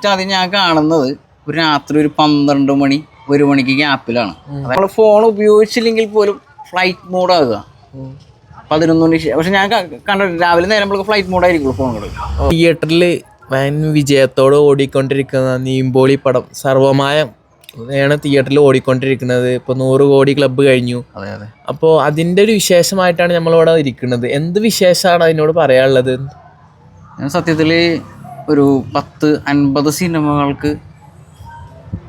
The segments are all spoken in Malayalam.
ഏറ്റവും ആദ്യം ഞാൻ കാണുന്നത് ഒരു രാത്രി ഒരു പന്ത്രണ്ട് മണി ഒരു മണിക്ക് ഗ്യാപ്പിലാണ് നമ്മൾ ഫോൺ ഉപയോഗിച്ചില്ലെങ്കിൽ പോലും ഫ്ലൈറ്റ് മോഡ് ആകുക. പതിനൊന്ന് മണി പക്ഷെ ഞാൻ കണ്ട രാവിലെ നേരം നമ്മൾ ഫ്ലൈറ്റ് മോഡായിരിക്കും ഫോണുകൾ തിയേറ്ററിൽ വൻ വിജയത്തോട് ഓടിക്കൊണ്ടിരിക്കുന്ന നീമ്പോളി പടം സർവമായം ആണ് തിയേറ്ററിൽ ഓടിക്കൊണ്ടിരിക്കുന്നത്. ഇപ്പോൾ നൂറ് കോടി ക്ലബ്ബ് കഴിഞ്ഞു. അതെ അതെ. അപ്പോൾ അതിന്റെ ഒരു വിശേഷമായിട്ടാണ് നമ്മളിവിടെ ഇരിക്കുന്നത്. എന്ത് വിശേഷമാണ് അതിനോട് പറയാനുള്ളത്? ഞാൻ സത്യത്തിൽ ഒരു പത്ത് അൻപത് സിനിമകൾക്ക്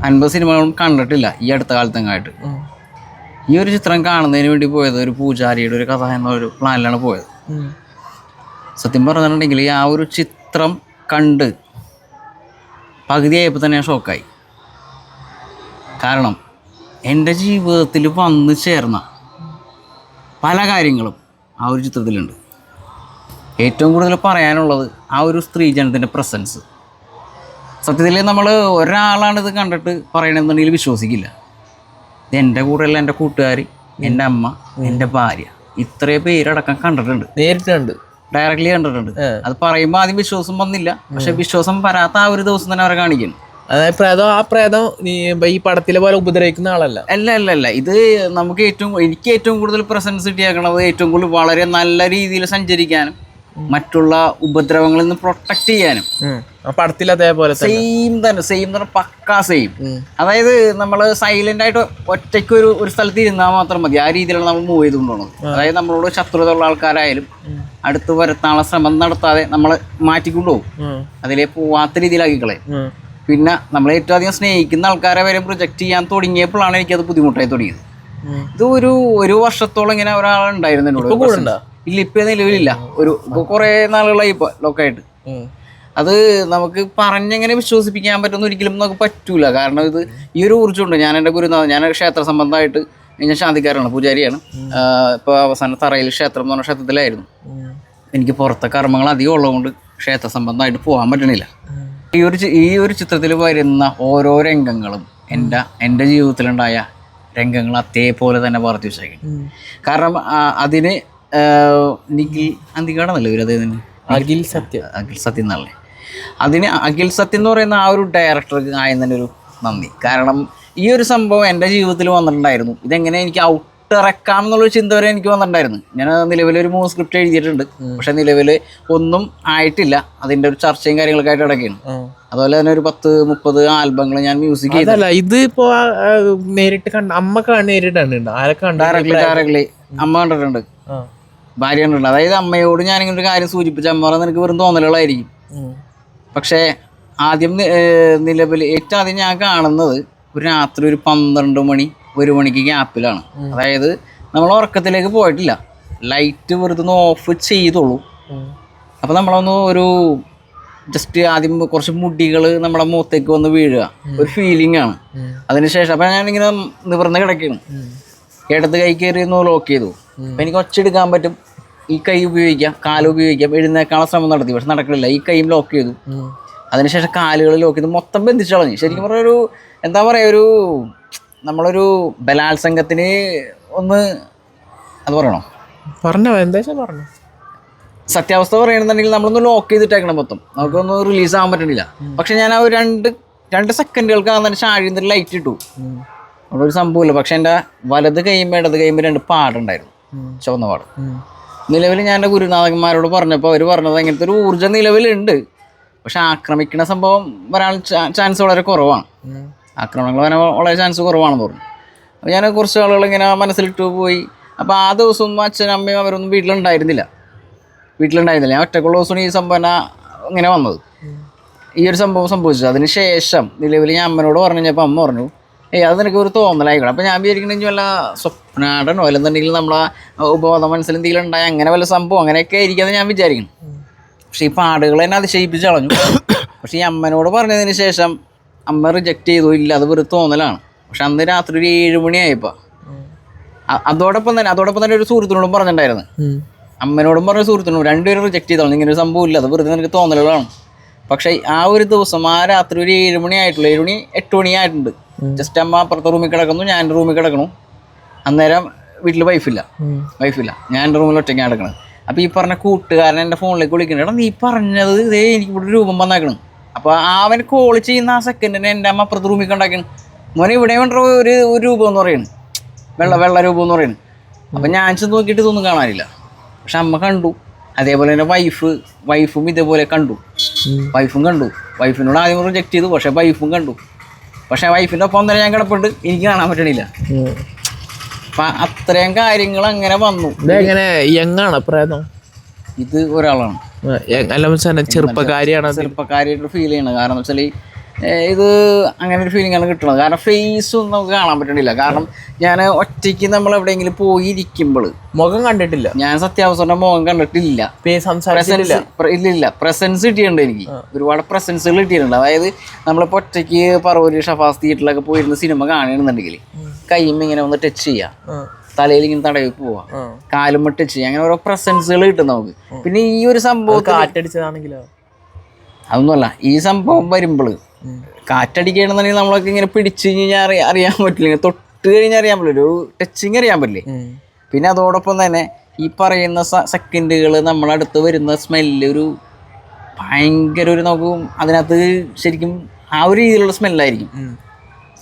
അൻപത് സിനിമകളും കണ്ടിട്ടില്ല ഈ അടുത്ത കാലത്തെങ്ങായിട്ട്. ഈ ഒരു ചിത്രം കാണുന്നതിന് വേണ്ടി പോയത് ഒരു പൂജാരിയുടെ ഒരു കഥ എന്ന ഒരു പ്ലാനിലാണ് പോയത്. സത്യം പറഞ്ഞിട്ടുണ്ടെങ്കിൽ ആ ഒരു ചിത്രം കണ്ട് പകുതിയായപ്പോൾ തന്നെ ഞാൻ ഷോക്കായി. കാരണം എന്റെ ജീവിതത്തിൽ വന്നു ചേർന്ന പല കാര്യങ്ങളും ആ ഒരു ചിത്രത്തിലുണ്ട്. ഏറ്റവും കൂടുതൽ പറയാനുള്ളത് ആ ഒരു സ്ത്രീജനത്തിന്റെ പ്രസൻസ് സത്യത്തിൽ നമ്മൾ ഒരാളാണിത് ഇത് കണ്ടിട്ട് പറയണമെന്നുണ്ടെങ്കിൽ വിശ്വസിക്കില്ല. എന്റെ കൂടെയുള്ള എന്റെ കൂട്ടുകാർ എന്റെ അമ്മ എന്റെ ഭാര്യ ഇത്രയും പേരടക്കം കണ്ടിട്ടുണ്ട്. നേരിട്ടുണ്ട്. ഡയറക്ട്ലി ഡയറക്റ്റ്ലി കണ്ടിട്ടുണ്ട് അത് പറയുമ്പോൾ ആദ്യം വിശ്വാസം വന്നില്ല. പക്ഷെ വിശ്വാസം വരാത്ത ആ ഒരു ദിവസം തന്നെ അവരെ കാണിക്കുന്നു. അതായത് പ്രേതം ആ പ്രേതം ഈ പടത്തിലെ പോലെ ഉപദ്രവിക്കുന്ന ആളല്ല. അല്ല അല്ല അല്ല. ഇത് നമുക്ക് ഏറ്റവും എനിക്ക് ഏറ്റവും കൂടുതൽ പ്രസൻസ് കിട്ടിയേക്കണത് ഏറ്റവും കൂടുതൽ വളരെ നല്ല രീതിയിൽ സഞ്ചരിക്കാനും മറ്റുള്ള ഉപദ്രവങ്ങളിൽ നിന്ന് പ്രൊട്ടക്ട് ചെയ്യാനും. പടത്തിൽ അതേപോലെ സെയിം തന്നെ സെയിം തന്നെ പക്കാ സെയിം അതായത് നമ്മൾ സൈലന്റ് ആയിട്ട് ഒറ്റയ്ക്ക് ഒരു ഒരു സ്ഥലത്ത് ഇരുന്നാൽ മാത്രം മതി. ആ രീതിയിലാണ് നമ്മൾ മൂവ് ചെയ്തുകൊണ്ടുള്ളത് അതായത് നമ്മളോട് ശത്രുത ഉള്ള ആൾക്കാരായാലും അടുത്ത് വരുത്താനുള്ള ശ്രമം നടത്താതെ നമ്മളെ മാറ്റിക്കൊണ്ടുപോകും. അതിലേ പോവാത്ത രീതിയിലാക്കി കളയും പിന്നെ നമ്മൾ ഏറ്റവും അധികം സ്നേഹിക്കുന്ന ആൾക്കാരെ വരെ പ്രൊജക്റ്റ് ചെയ്യാൻ തുടങ്ങിയപ്പോഴാണ് എനിക്കത് ബുദ്ധിമുട്ടായി തുടങ്ങിയത്. ഇത് ഒരു ഒരു വർഷത്തോളം ഇങ്ങനെ ഒരാളുണ്ടായിരുന്നു എന്നോട്. ഇല്ല ഇപ്പൊ നിലവിലില്ല ഒരു ഇപ്പൊ കുറെ നാളുകളായി ഇപ്പൊ ലോക്കായിട്ട് അത് നമുക്ക് പറഞ്ഞെങ്ങനെ വിശ്വസിപ്പിക്കാൻ പറ്റുന്ന ഒരിക്കലും നമുക്ക് പറ്റൂല. കാരണം ഇത് ഈ ഒരു ഊർജമുണ്ട്. ഞാൻ എന്റെ ഗുരുനാഥൻ ഞാൻ ക്ഷേത്ര സംബന്ധമായിട്ട് ഞാൻ ശാന്തിക്കാരാണ് പൂജാരിയാണ്. ഇപ്പോൾ അവസാന തറയിൽ ക്ഷേത്രം എന്ന് പറഞ്ഞ ക്ഷേത്രത്തിലായിരുന്നു. എനിക്ക് പുറത്തെ കർമ്മങ്ങൾ അധികം ഉള്ളതുകൊണ്ട് ക്ഷേത്ര സംബന്ധമായിട്ട് പോകാൻ പറ്റണില്ല. ഈ ഒരു ഈ ഒരു ചിത്രത്തിൽ വരുന്ന ഓരോ രംഗങ്ങളും എന്റെ എന്റെ ജീവിതത്തിലുണ്ടായ രംഗങ്ങൾ അതേപോലെ തന്നെ വർദ്ധിച്ചു കാരണം അതിന് നിഖിൽ അന്തികാടെന്നല്ലേ ഇവർ അദ്ദേഹത്തിന് അഖിൽ സത്യ. അഖിൽ സത്യം എന്നല്ലേ അതിന് അഖിൽ സത്യം എന്ന് പറയുന്ന ആ ഒരു ഡയറക്ടർക്ക് ആയം തന്നെ ഒരു നന്ദി. കാരണം ഈ ഒരു സംഭവം എന്റെ ജീവിതത്തിൽ വന്നിട്ടുണ്ടായിരുന്നു. ഇതെങ്ങനെ എനിക്ക് ഔട്ട് ഇറക്കാം എന്നുള്ളൊരു ചിന്ത വരെ എനിക്ക് വന്നിട്ടുണ്ടായിരുന്നു. ഞാൻ നിലവിൽ ഒരു മൂന്ന് സ്ക്രിപ്റ്റ് എഴുതിയിട്ടുണ്ട്. പക്ഷെ നിലവിൽ ഒന്നും ആയിട്ടില്ല. അതിന്റെ ഒരു ചർച്ചയും കാര്യങ്ങളൊക്കെ ആയിട്ട് ഇടയ്ക്കാണ്. അതുപോലെ തന്നെ ഒരു പത്ത് മുപ്പത് ആൽബങ്ങൾ ഞാൻ മ്യൂസിക് ചെയ്തല്ല ഇത് ഇപ്പോ നേരിട്ട് കണ്ട അമ്മ കാ- നേരിട്ട് കണ്ടിട്ടുണ്ട്? ആരെ കണ്ട ഡയറക്ട്ലി ഡയറക്ട്ലി അമ്മ കണ്ടിട്ടുണ്ട്. ഭാര്യ കണ്ടിട്ടുണ്ട് അതായത് അമ്മയോട് ഞാനിങ്ങനെ ഒരു കാര്യം സൂചിപ്പിച്ച അമ്മ പറഞ്ഞാൽ നിനക്ക് വെറും തോന്നലുകളായിരിക്കും. പക്ഷേ ആദ്യം നിലവിൽ ഏറ്റവും ആദ്യം ഞാൻ കാണുന്നത് ഒരു രാത്രി ഒരു പന്ത്രണ്ട് മണി ഒരു മണിക്ക് ഗ്യാപ്പിലാണ്. അതായത് നമ്മൾ ഉറക്കത്തിലേക്ക് പോയിട്ടില്ല. ലൈറ്റ് വെറുതെ ഒന്ന് ഓഫ് ചെയ്തോളൂ. അപ്പം നമ്മളൊന്ന് ഒരു ജസ്റ്റ് ആദ്യം കുറച്ച് മുടികൾ നമ്മുടെ മുഖത്തേക്ക് വന്ന് വീഴുക. ഒരു ഫീലിംഗ് ആണ്. അതിനുശേഷം അപ്പം ഞാനിങ്ങനെ നിവർന്ന് കിടക്കുകയാണ്. ഇടത് കൈ കയറി ഒന്ന് ലോക്ക് ചെയ്തു. അപ്പം എനിക്ക് ഒച്ചെടുക്കാൻ പറ്റും. ഈ കൈ ഉപയോഗിക്കാം കാൽ ഉപയോഗിക്കാം എഴുന്നേക്കാനുള്ള ശ്രമം നടത്തി. പക്ഷെ നടക്കണില്ല ഈ കൈയും ലോക്ക് ചെയ്തു. അതിനുശേഷം കാലുകൾ ലോക്ക് ചെയ്ത്. മൊത്തം ബന്ധിച്ചു കളഞ്ഞു ശരിക്കും പറഞ്ഞ ഒരു എന്താ പറയുക ഒരു നമ്മളൊരു ബലാത്സംഗത്തിന് ഒന്ന് അത് പറയണോ? പറഞ്ഞോ എന്താ പറഞ്ഞു. സത്യാവസ്ഥ പറയണമെന്നുണ്ടെങ്കിൽ നമ്മളൊന്ന് ലോക്ക് ചെയ്തിട്ടേക്കണം മൊത്തം. നമുക്കൊന്നും റിലീസ് ആവാൻ പറ്റണില്ല. പക്ഷെ ഞാൻ ആ ഒരു രണ്ട് രണ്ട് സെക്കൻഡുകൾക്ക് തന്നെ ഷാഴിന്ന് ലൈറ്റ് ഇട്ടു. അവിടെ ഒരു സംഭവമില്ല പക്ഷെ എന്റെ വലത് കൈയും ഇടത് കൈയും രണ്ട് പാടുണ്ടായിരുന്നു. ചുവന്ന പാട് നിലവിൽ ഞാൻ എന്റെ ഗുരുനാഥന്മാരോട് പറഞ്ഞപ്പോൾ അവർ പറഞ്ഞത് അങ്ങനത്തെ ഒരു ഊർജം നിലവിലുണ്ട്. പക്ഷെ ആക്രമിക്കുന്ന സംഭവം വരാൻ ചാൻസ് വളരെ കുറവാണ്. ആക്രമണങ്ങൾ വരാൻ വളരെ ചാൻസ് കുറവാണെന്ന് പറഞ്ഞു അപ്പോൾ ഞാൻ കുറച്ച് ആളുകൾ ഇങ്ങനെ മനസ്സിലിട്ട് പോയി. അപ്പോൾ ആ ദിവസം അച്ഛനും അമ്മയും അവരൊന്നും വീട്ടിലുണ്ടായിരുന്നില്ല. വീട്ടിലുണ്ടായിരുന്നില്ല. ഞാൻ ഒറ്റക്കുള്ള ദിവസമാണ് ഈ സംഭവം എന്നാ ഇങ്ങനെ വന്നത്. ഈ ഒരു സംഭവം സംഭവിച്ചത്. അതിന് ശേഷം നിലവിൽ ഞാൻ അമ്മനോട് പറഞ്ഞു കഴിഞ്ഞപ്പോൾ അമ്മ പറഞ്ഞു അത് നിനക്ക് ഒരു തോന്നലായിക്കണം അപ്പോൾ ഞാൻ വിചാരിക്കണമെങ്കിൽ വല്ല സ്വപ്നാടനോ അല്ലെന്നുണ്ടെങ്കിൽ നമ്മളെ ഉപബോധ മനസ്സിൽ എന്തെങ്കിലും ഉണ്ടായ അങ്ങനെ വല്ല സംഭവം അങ്ങനെയൊക്കെ ആയിരിക്കാമെന്ന് ഞാൻ വിചാരിക്കണം പക്ഷേ ഈ പാടുകൾ എന്നെ അതിശയിപ്പിച്ച് കളഞ്ഞു. പക്ഷേ ഈ അമ്മനോട് പറഞ്ഞതിന് ശേഷം അമ്മ റിജക്റ്റ് ചെയ്തു. ഇല്ല അത് വെറുതെ തോന്നലാണ്. പക്ഷെ അന്ന് രാത്രി ഒരു ഏഴ് മണിയായപ്പോൾ അതോടൊപ്പം തന്നെ അതോടൊപ്പം തന്നെ ഒരു സുഹൃത്തിനോടും പറഞ്ഞിട്ടുണ്ടായിരുന്നു. അമ്മനോടും പറഞ്ഞ സുഹൃത്തിനോടും രണ്ടുപേരും റിജക്റ്റ് ചെയ്തോളൂ ഇങ്ങനെ ഒരു സംഭവം ഇല്ല. അത് വെറുതെ നിനക്ക് തോന്നലുകളാണ്. പക്ഷേ ആ ഒരു ദിവസം ആ രാത്രി ഒരു ഏഴ് മണി ആയിട്ടുള്ളൂ ഏഴ് മണി എട്ട് മണി ആയിട്ടുണ്ട് ജസ്റ്റ് അമ്മ അപ്പുറത്തെ റൂമിൽ കിടക്കുന്നു ഞാൻ എന്റെ റൂമിൽ കിടക്കണു അന്നേരം വീട്ടിൽ വൈഫില്ല വൈഫില്ല ഞാൻ എന്റെ റൂമിൽ ഒറ്റയ്ക്കാണ് കിടക്കണത്. അപ്പോൾ ഈ പറഞ്ഞ കൂട്ടുകാരൻ എന്റെ ഫോണിലേക്ക് എടാ നീ പറഞ്ഞത് ഇതേ എനിക്ക് ഇവിടെ രൂപം വന്നാക്കണം. അപ്പോൾ അവൻ കോൾ ചെയ്യുന്ന ആ സെക്കൻഡിന് എന്റെ അമ്മ അപ്പുറത്ത് റൂമിൽ കണ്ടാക്കണം മോനെ ഇവിടെ വേണ്ട ഒരു ഒരു രൂപം എന്ന് പറയുന്നു വെള്ള വെള്ള രൂപം എന്ന് പറയുന്നു അപ്പം ഞാൻ ചെന്ന് നോക്കിയിട്ട് ഇതൊന്നും കാണാനില്ല. പക്ഷെ അമ്മ കണ്ടു. അതേപോലെ തന്നെ വൈഫ് വൈഫും ഇതേപോലെ കണ്ടു. വൈഫും കണ്ടു. വൈഫിനോട് ആദ്യം റിജക്റ്റ് ചെയ്തു പക്ഷെ വൈഫും കണ്ടു. പക്ഷെ വൈഫിന്റെ ഒപ്പം തന്നെ ഞാൻ കിടപ്പുണ്ട്. എനിക്ക് കാണാൻ പറ്റണില്ല. അപ്പൊ അത്രയും കാര്യങ്ങൾ അങ്ങനെ വന്നു. ഇതെങ്ങനെ യങ്ങാണ് പ്രേതം? ഇത് ഒരാളാണ്. അല്ല ചെറുപ്പക്കാരിയാണ്. ചെറുപ്പക്കാരിയായിട്ട് ഫീൽ ചെയ്യണം. കാരണം വെച്ചാൽ ഇത് അങ്ങനെ ഒരു ഫീലിംഗ് ആണ് കിട്ടുന്നത് കാരണം ഫേസ് ഒന്നും നമുക്ക് കാണാൻ പറ്റണില്ല. കാരണം ഞാൻ ഒറ്റയ്ക്ക് നമ്മൾ എവിടെയെങ്കിലും പോയി ഇരിക്കുമ്പോൾ മുഖം കണ്ടിട്ടില്ല. ഞാൻ സത്യാവസ്ഥയുടെ മുഖം കണ്ടിട്ടില്ല. പ്രസൻസ് ഇല്ല ഇല്ല. പ്രസൻസ് കിട്ടിയിട്ടുണ്ട് എനിക്ക്. ഒരുപാട് പ്രസൻസുകൾ കിട്ടിയിട്ടുണ്ട്. അതായത് നമ്മളിപ്പോൾ ഒറ്റയ്ക്ക് പറവൂര് ഷഫാസ് തിയേറ്ററിലൊക്കെ പോയിരുന്ന സിനിമ കാണണമെന്നുണ്ടെങ്കിൽ കൈയും ഇങ്ങനെ ഒന്ന് ടച്ച് ചെയ്യാം. തലയിൽ ഇങ്ങനെ തടവി പോവാം. കാലും ടച്ച് ചെയ്യാം. അങ്ങനെ ഓരോ പ്രസൻസുകൾ കിട്ടും നമുക്ക്. പിന്നെ ഈ ഒരു സംഭവം കാറ്റടിച്ചതാണെങ്കിലോ? അതൊന്നുമല്ല. ഈ സംഭവം വരുമ്പോൾ കാറ്റടിക്കുകയാണെന്നുണ്ടെങ്കിൽ നമ്മളൊക്കെ ഇങ്ങനെ പിടിച്ചു കഴിഞ്ഞാൽ അറിയാൻ അറിയാൻ പറ്റില്ല. ഇങ്ങനെ തൊട്ട് കഴിഞ്ഞാൽ അറിയാൻ പറ്റില്ല. ഒരു ടച്ചിങ് അറിയാൻ പറ്റില്ലേ? പിന്നെ അതോടൊപ്പം തന്നെ ഈ പറയുന്ന സെക്കൻഡുകൾ നമ്മളടുത്ത് വരുന്ന സ്മെല്ല് ഒരു ഭയങ്കര ഒരു നമുക്ക് അതിനകത്ത് ശരിക്കും ആ ഒരു രീതിയിലുള്ള സ്മെല്ലായിരിക്കും.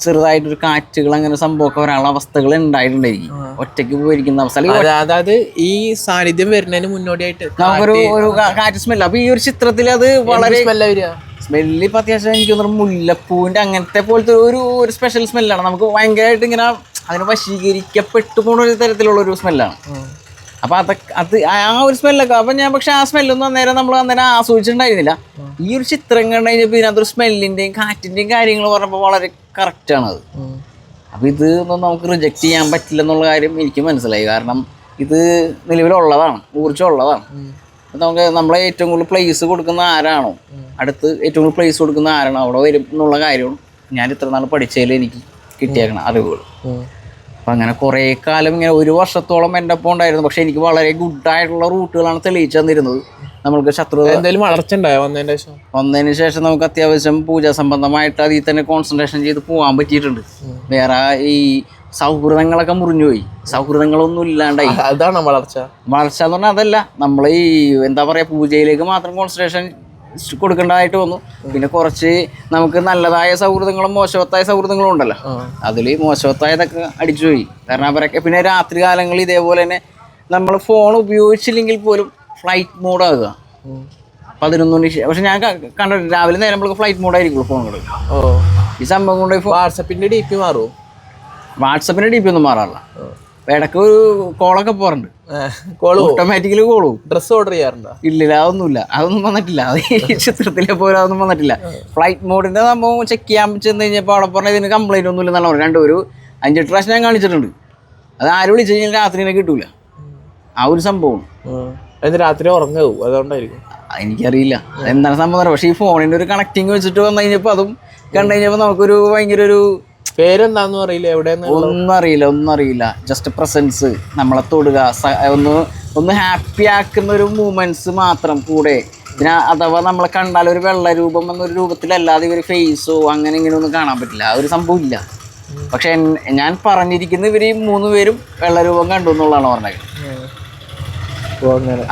ചെറുതായിട്ടൊരു കാറ്റുകൾ അങ്ങനെ സംഭവമൊക്കെ വരാനുള്ള അവസ്ഥകൾ ഉണ്ടായിട്ടുണ്ടായിരിക്കും. ഒറ്റയ്ക്ക് പോയിരിക്കുന്ന അവസ്ഥ. അതായത് ഈ സാന്നിധ്യം വരുന്നതിന് മുന്നോടിയായിട്ട് നമുക്കൊരു ഒരു കാറ്റ് സ്മെല്ല് അപ്പൊ ഈ ഒരു ചിത്രത്തിൽ അത് വളരെ സ്മെല്ല വരിക? സ്മെല്ല് ഇപ്പം അത്യാവശ്യം എനിക്ക് തോന്നുന്നു മുല്ലപ്പൂവിന്റെ അങ്ങനത്തെ പോലത്തെ ഒരു ഒരു സ്പെഷ്യൽ സ്മെല്ലാണ് നമുക്ക് ഭയങ്കരമായിട്ട് ഇങ്ങനെ അതിനെ വശീകരിക്കപ്പെട്ടു പോണ ഒരു തരത്തിലുള്ള ഒരു സ്മെല്ലാണ് അപ്പം അതൊക്കെ അത് ആ ഒരു സ്മെല്ലൊക്കെ അപ്പം ഞാൻ പക്ഷെ ആ സ്മെല്ലൊന്നും അന്നേരം നമ്മൾ അന്നേരം ആസ്വദിച്ചിട്ടുണ്ടായിരുന്നില്ല. ഈ ഒരു ചിത്രം കണ്ടു കഴിഞ്ഞപ്പോൾ ഇതിനകത്തൊരു സ്മെല്ലിന്റെയും കാറ്റിന്റെയും കാര്യങ്ങൾ പറഞ്ഞപ്പോൾ വളരെ കറക്റ്റാണ് അത്. അപ്പോൾ ഇത് ഒന്നും നമുക്ക് റിജക്റ്റ് ചെയ്യാൻ പറ്റില്ല എന്നുള്ള കാര്യം എനിക്ക് മനസ്സിലായി. കാരണം ഇത് നിലവിലുള്ളതാണ് ഊർജമുള്ളതാണ്. നമുക്ക് നമ്മളെ ഏറ്റവും കൂടുതൽ പ്ലേസ് കൊടുക്കുന്ന ആരാണോ? അടുത്ത് ഏറ്റവും കൂടുതൽ പ്ലേസ് കൊടുക്കുന്ന ആരാണോ? അവിടെ വരും എന്നുള്ള കാര്യമാണ്. ഞാൻ ഇത്ര നാൾ പഠിച്ചതിൽ എനിക്ക് കിട്ടിയേക്കണം അറിവുകൾ അപ്പം അങ്ങനെ കുറേ കാലം ഇങ്ങനെ ഒരു വർഷത്തോളം എന്റെ ഒപ്പം ഉണ്ടായിരുന്നു. പക്ഷേ എനിക്ക് വളരെ ഗുഡായിട്ടുള്ള റൂട്ടുകളാണ് തെളിയിച്ചു തന്നിരുന്നത്. നമ്മൾക്ക് ശത്രു എന്തെങ്കിലും വളർച്ച ഉണ്ടായോ വന്നതിന്റെ ശേഷം? വന്നതിന് ശേഷം നമുക്ക് അത്യാവശ്യം പൂജാ സംബന്ധമായിട്ട് അതിൽ തന്നെ കോൺസെൻട്രേഷൻ ചെയ്ത് പോകാൻ പറ്റിയിട്ടുണ്ട്. വേറെ ഈ സൗഹൃദങ്ങളൊക്കെ മുറിഞ്ഞുപോയി സൗഹൃദങ്ങളൊന്നും ഇല്ലാണ്ടായി. അതാണ് വളർച്ച. വളർച്ച എന്ന് പറഞ്ഞാൽ അതല്ല നമ്മൾ ഈ എന്താ പറയുക പൂജയിലേക്ക് മാത്രം കോൺസെൻട്രേഷൻ കൊടുക്കേണ്ടതായിട്ട് വന്നു. പിന്നെ കുറച്ച് നമുക്ക് നല്ലതായ സൗഹൃദങ്ങളും മോശവത്തായ സൗഹൃദങ്ങളും ഉണ്ടല്ലോ. അതിൽ മോശവത്തായതൊക്കെ അടിച്ചുപോയി കാരണം അവരൊക്കെ പിന്നെ രാത്രി കാലങ്ങളിൽ ഇതേപോലെ തന്നെ നമ്മൾ ഫോൺ ഉപയോഗിച്ചില്ലെങ്കിൽ പോലും ഫ്ലൈറ്റ് മോഡാകുക പതിനൊന്ന് മണി പക്ഷെ ഞാൻ കണ്ടിട്ട് രാവിലെ നേരം നമ്മൾ ഫ്ലൈറ്റ് മോഡായിരിക്കും ഫോണുകൾ ഓ. ഈ സംഭവം കൊണ്ട് വാട്സപ്പിന്റെ ഡി പി മാറുമോ വാട്സപ്പിന്റെ ഡി പി ഒന്നും മാറാറില്ല. ഇടയ്ക്ക് ഒരു കോളൊക്കെ പോറുണ്ട് കോൾ ഓട്ടോമാറ്റിക്കലി കോളും. ഡ്രസ്സ് ഓർഡർ ചെയ്യാറുണ്ടോ? ഇല്ലില്ല അതൊന്നുമില്ല. അതൊന്നും വന്നിട്ടില്ല. അത് ഈ ചിത്രത്തിലെ പോലെ അതൊന്നും വന്നിട്ടില്ല. ഫ്ലൈറ്റ് മോഡിന്റെ സംഭവം ചെക്ക് ചെയ്യാൻ ചെന്ന് കഴിഞ്ഞപ്പോൾ അവിടെ പറഞ്ഞ ഇതിന് കംപ്ലൈന്റ് ഒന്നും ഇല്ലെന്നാണ് പറഞ്ഞത്. രണ്ട് ഒരു അഞ്ചെട്ട് പ്രാവശ്യം ഞാൻ കാണിച്ചിട്ടുണ്ട്. അത് ആരും വിളിച്ചു കഴിഞ്ഞാൽ രാത്രി കിട്ടൂല. ആ ഒരു സംഭവം. അത് രാത്രി ഉറങ്ങാവൂ അതുകൊണ്ടായിരിക്കും. എനിക്കറിയില്ല. എന്താണ് സംഭവം എന്ന്. പക്ഷേ ഈ ഫോണിന്റെ ഒരു കണക്റ്റിംഗ് വെച്ചിട്ട് വന്നു കഴിഞ്ഞപ്പോൾ അതും കണ്ടു കഴിഞ്ഞപ്പോൾ നമുക്കൊരു ഭയങ്കര ഒരു പേരെന്താന്ന് അറിയില്ല. എവിടെ ഒന്നും അറിയില്ല ഒന്നും അറിയില്ല. ജസ്റ്റ് പ്രസൻസ് നമ്മളെ തൊടുക ഒന്ന് ഒന്ന് ഹാപ്പി ആക്കുന്ന ഒരു മൂമെന്റ്സ് മാത്രം കൂടെ. പിന്നെ അഥവാ നമ്മളെ കണ്ടാൽ ഒരു വെള്ള രൂപം എന്നൊരു രൂപത്തിലല്ലാതെ ഇവർ ഫേസോ അങ്ങനെ ഇങ്ങനെ ഒന്നും കാണാൻ പറ്റില്ല. ആ ഒരു സംഭവം ഇല്ല. പക്ഷെ ഞാൻ പറഞ്ഞിരിക്കുന്ന ഇവർ മൂന്ന് പേരും വെള്ള രൂപം കണ്ടു എന്നുള്ളതാണ് പറഞ്ഞത്.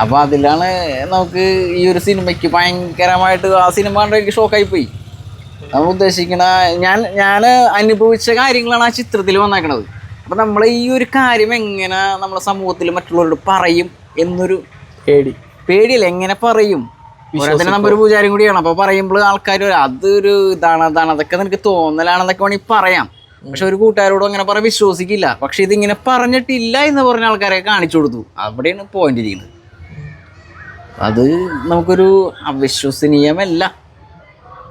അപ്പൊ അതിലാണ് നമുക്ക് ഈ ഒരു സിനിമയ്ക്ക് ഭയങ്കരമായിട്ട് ആ സിനിമ കണ്ടെനിക്ക് ഷോക്കായി പോയി നമ്മൾ ഉദ്ദേശിക്കണ ഞാൻ ഞാൻ അനുഭവിച്ച കാര്യങ്ങളാണ് ആ ചിത്രത്തിൽ വന്നേക്കണത്. അപ്പൊ നമ്മൾ ഈ ഒരു കാര്യം എങ്ങനെ നമ്മളെ സമൂഹത്തിൽ മറ്റുള്ളവരോട് പറയും എന്നൊരു പേടി. പേടിയല്ല എങ്ങനെ പറയും? ഓരോരുത്തരും നമ്മൊരു പൂജാരും കൂടിയാണ്. അപ്പൊ പറയുമ്പോൾ ആൾക്കാർ അതൊരു ഇതാണ് അതാണ് അതൊക്കെ നിനക്ക് തോന്നലാണെന്നൊക്കെ വേണമെങ്കിൽ പറയാം. പക്ഷെ ഒരു കൂട്ടുകാരോടും അങ്ങനെ പറയാൻ വിശ്വസിക്കില്ല. പക്ഷെ ഇതിങ്ങനെ പറഞ്ഞിട്ടില്ല എന്ന് പറഞ്ഞ ആൾക്കാരെ കാണിച്ചു കൊടുത്തു. അവിടെയാണ് പോയിന്റ് ചെയ്യുന്നത് അത് നമുക്കൊരു അവിശ്വസനീയമല്ല.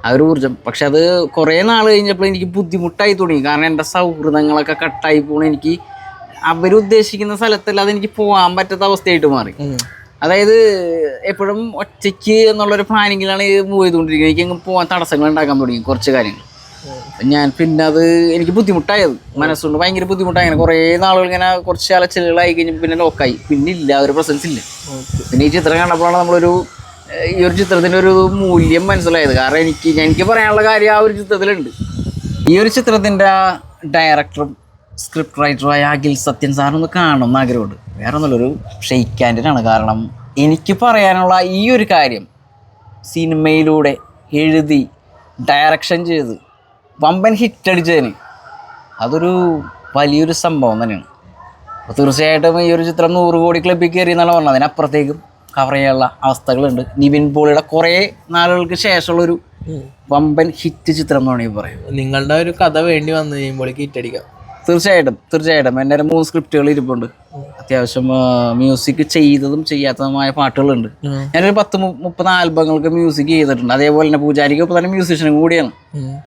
ആ ഒരു ഊർജം പക്ഷെ അത് കുറേ നാൾ കഴിഞ്ഞപ്പോൾ എനിക്ക് ബുദ്ധിമുട്ടായി തുടങ്ങി കാരണം എന്റെ സൗഹൃദങ്ങളൊക്കെ കട്ടായി പോണ. എനിക്ക് അവരുദ്ദേശിക്കുന്ന സ്ഥലത്തല്ല അതെനിക്ക് പോകാൻ പറ്റാത്ത അവസ്ഥയായിട്ട് മാറി. അതായത് എപ്പോഴും ഒറ്റയ്ക്ക് എന്നുള്ളൊരു പ്ലാനിങ്ങിലാണ് മൂവ് ചെയ്തുകൊണ്ടിരിക്കുന്നത്. എനിക്ക് പോകാൻ തടസ്സങ്ങൾ ഉണ്ടാക്കാൻ തുടങ്ങി കുറച്ച് കാര്യങ്ങൾ. ഞാൻ പിന്നെ അത് എനിക്ക് ബുദ്ധിമുട്ടായത്. മനസ്സുകൊണ്ട് ഭയങ്കര ബുദ്ധിമുട്ടായി. അങ്ങനെ കുറേ നാളുകൾ ഇങ്ങനെ കുറച്ച് അലച്ചിലുകളായി കഴിഞ്ഞപ്പോൾ പിന്നെ ലോക്കായി പിന്നെ ഇല്ല ഒരു പ്രസൻസ് ഇല്ല. പിന്നെ ഈ ചിത്രം കണ്ടപ്പോഴാണ് നമ്മളൊരു ഈ ഒരു ചിത്രത്തിന്റെ ഒരു മൂല്യം മനസ്സിലായത്. കാരണം എനിക്ക് എനിക്ക് പറയാനുള്ള കാര്യം ആ ഒരു ചിത്രത്തിലുണ്ട്. ഈ ഒരു ചിത്രത്തിന്റെ ഡയറക്ടറും സ്ക്രിപ്റ്റ് റൈറ്ററുമായ അഖിൽ സത്യൻ സാറിനൊന്ന് കാണുമെന്ന് ആഗ്രഹമുണ്ട്. വേറെ ഒന്നുമില്ല ഒരു ഷെയ്ക്ക് ഹാൻഡിനാണ് കാരണം എനിക്ക് പറയാനുള്ള ഈ ഒരു കാര്യം സിനിമയിലൂടെ എഴുതി ഡയറക്ഷൻ ചെയ്ത് വമ്പൻ ഹിറ്റ് അടിച്ചതിന്. അതൊരു വലിയൊരു സംഭവം തന്നെയാണ്. അപ്പോൾ തീർച്ചയായിട്ടും ഈ ഒരു ചിത്രം നൂറ് കോടി ക്ലബിൽ കയറി എന്നാണ് പറഞ്ഞത്. അതിനപ്പുറത്തേക്കും കവർ ചെയ്യാനുള്ള അവസ്ഥകളുണ്ട്. നിവിൻ പോളിയുടെ കുറേ നാളുകൾക്ക് ശേഷമുള്ളൊരു വമ്പൻ ഹിറ്റ് ചിത്രം എന്ന് വേണമെങ്കിൽ പറയാം നിങ്ങളുടെ ഒരു കഥ വേണ്ടി വന്നു കഴിയുമ്പോഴേക്ക് ഹിറ്റ് അടിക്കാം. തീർച്ചയായിട്ടും തീർച്ചയായിട്ടും. എന്റെ മൂന്ന് സ്ക്രിപ്റ്റുകൾ ഇരിപ്പുണ്ട്. അത്യാവശ്യം മ്യൂസിക് ചെയ്തതും ചെയ്യാത്തതുമായ പാട്ടുകളുണ്ട്. ഞാനൊരു പത്ത് മുപ്പത് ആൽബങ്ങൾക്ക് മ്യൂസിക് ചെയ്തിട്ടുണ്ട്. അതേപോലെ തന്നെ പൂജാരിക്ക് ഇപ്പോൾ തന്നെ മ്യൂസിഷ്യനും കൂടിയാണ്.